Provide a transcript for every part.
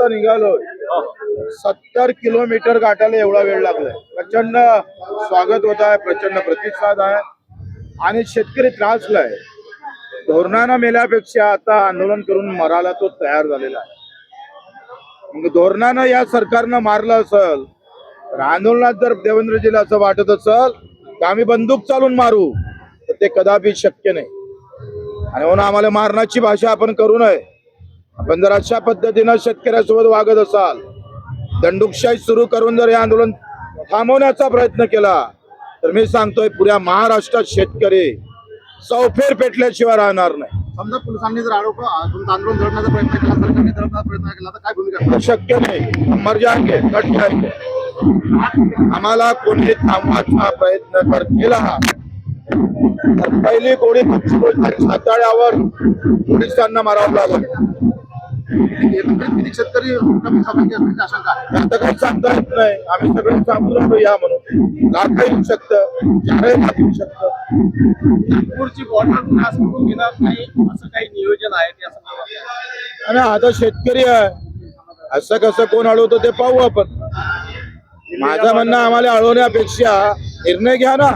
वाजता निघालोय. सत्तर किलोमीटर गाठायला एवढा वेळ लागलाय. प्रचंड स्वागत होत आहे प्रचंड प्रतिसाद आहे. आणि शेतकरी त्रासलाय धोरणानं मेल्यापेक्षा आता आंदोलन करून मराला तो तयार झालेला आहे. मग धोरणानं या सरकारनं मारलं असल तर आंदोलनात जर देवेंद्रजीला असं वाटत असल की आम्ही बंदूक चालून मारू तर ते कदापि शक्य नाही. आणि म्हणून आम्हाला मारण्याची भाषा आपण करू नये. आपण जर अशा पद्धतीनं शेतकऱ्यासोबत वागत असाल दंडुकशाही सुरू करून जर हे आंदोलन थांबवण्याचा प्रयत्न केला तर मी सांगतोय पुऱ्या महाराष्ट्रात शेतकरी चौफेर पेटल्याशिवाय राहणार नाही. समजा पोलिसांनी जर आरोप तुमचं आंदोलन दडण्याचा प्रयत्न केला सरकारने दडपण्याचा प्रयत्न केला तर काय भूमिका? शक्य नाही. मर जाएंगे कट जाएंगे आम्हाला कोणी थांबवायचा प्रयत्न जर केला तर पहिली गोळी साताळ्यावर पोलिसांना मारावं लागेल. शेतकरी सांगता येत नाही. आम्ही सगळे या म्हणून. लाख येऊ शकतं येऊ शकतं. नागपूरची बॉर्डर क्रॉस करून घेणार नाही असं काही नियोजन आहे आणि आता शेतकरी आहे. असं कसं कोण अडवतो ते पाहू आपण. माझं म्हणणं आम्हाला अडवण्यापेक्षा निर्णय घ्या ना.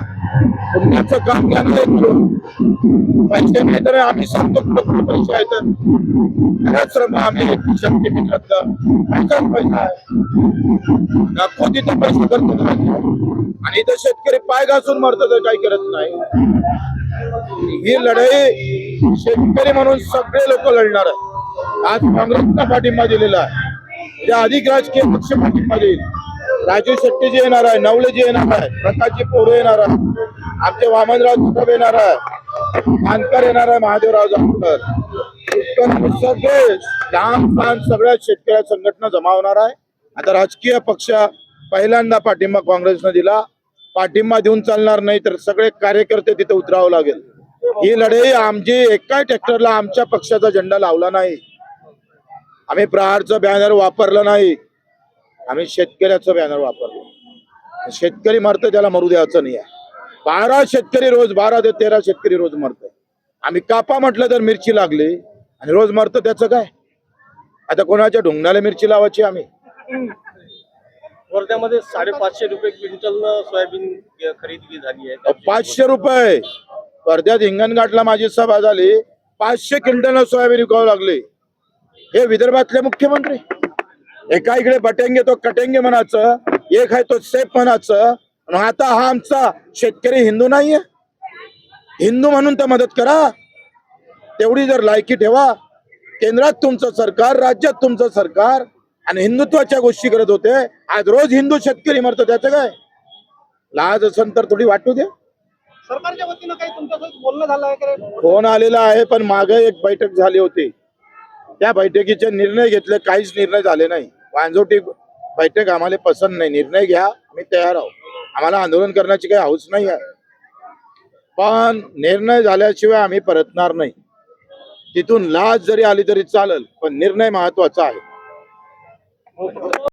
पुण्याचं काम घ्या ना. पैसे नाही तर आम्ही सांगतो कुठं पैसे आहेत. खरंच आम्ही शक्ती मिळत पैसा आहे? खोदी तर पैसे करतो आणि इथं शेतकरी पाय घासून मरतो तर काही करत नाही. ही लढाई शेतकरी म्हणून सगळे लोक लढणार आहे आज काँग्रेसला पाठिंबा दिलेला आहे. त्या अधिक राजकीय पक्ष पाठिंबा देईल. राजू शेट्टीजी येणार आहे नवलेजी येणार आहे प्रकाशजी पोरे येणार आहे आमचे वामनराव जाधव येणार आहे जानकर येणार आहे महादेवराव जामकर सगळे लहान लहान सगळ्या शेतकऱ्या संघटना जमावणार आहे. आता राजकीय पक्ष पहिल्यांदा पाठिंबा काँग्रेसनं दिला. पाठिंबा देऊन चालणार नाही तर सगळे कार्यकर्ते तिथे उतरावं लागेल. ही लढाई आमची एका ट्रॅक्टरला आमच्या पक्षाचा झेंडा लावला नाही. आम्ही प्रहारचं बॅनर वापरलं नाही. आम्ही शेतकऱ्याचं बॅनर वापरलं. शेतकरी मरतं त्याला मरू द्यायचं नाही आहे. बारा शेतकरी रोज बारा ते तेरा शेतकरी रोज मरत आम्ही कापा म्हटलं तर मिरची लागली आणि रोज मरतं त्याचं काय? आता कोणाच्या ढुंगणाला मिरची लावायची आम्ही? वर्ध्यामध्ये साडेपाचशे रुपये क्विंटल सोयाबीन खरेदी झाली आहे. पाचशे रुपये. वर्ध्यात हिंगणघाटला माझी सभा झाली पाचशे क्विंटल सोयाबीन विकावं लागले. हे विदर्भातले मुख्यमंत्री. एका इकडे बटेंगे तो कटेंगे म्हणायचं एक आहे तो सेफ म्हणायचं आता हा आमचा शेतकरी हिंदू नाहीये. हिंदू म्हणून तर मदत करा. तेवढी जर लायकी ठेवा. केंद्रात तुमचं सरकार राज्यात तुमचं सरकार आणि हिंदुत्वाच्या गोष्टी करत होते. आज रोज हिंदू शेतकरी मरतो त्याचं काय? लाज असेल तर थोडी वाटू दे सरकारच्या वतीनं काही तुमच्यासोबत बोलणं झालं आहे फोन आलेला आहे पण मागे एक बैठक झाली होती. त्या बैठकीचे निर्णय घेतले काहीच निर्णय झाले नाही. वांजोटी बैठक आम्हाला पसंत नाही. निर्णय घ्या आम्ही तयार आहोत. आम्हाला आंदोलन करण्याची काही हौस नाही आहे. पण निर्णय झाल्याशिवाय आम्ही परतणार नाही. तिथून लाज जरी आली तरी चालेल पण निर्णय महत्त्वाचा आहे.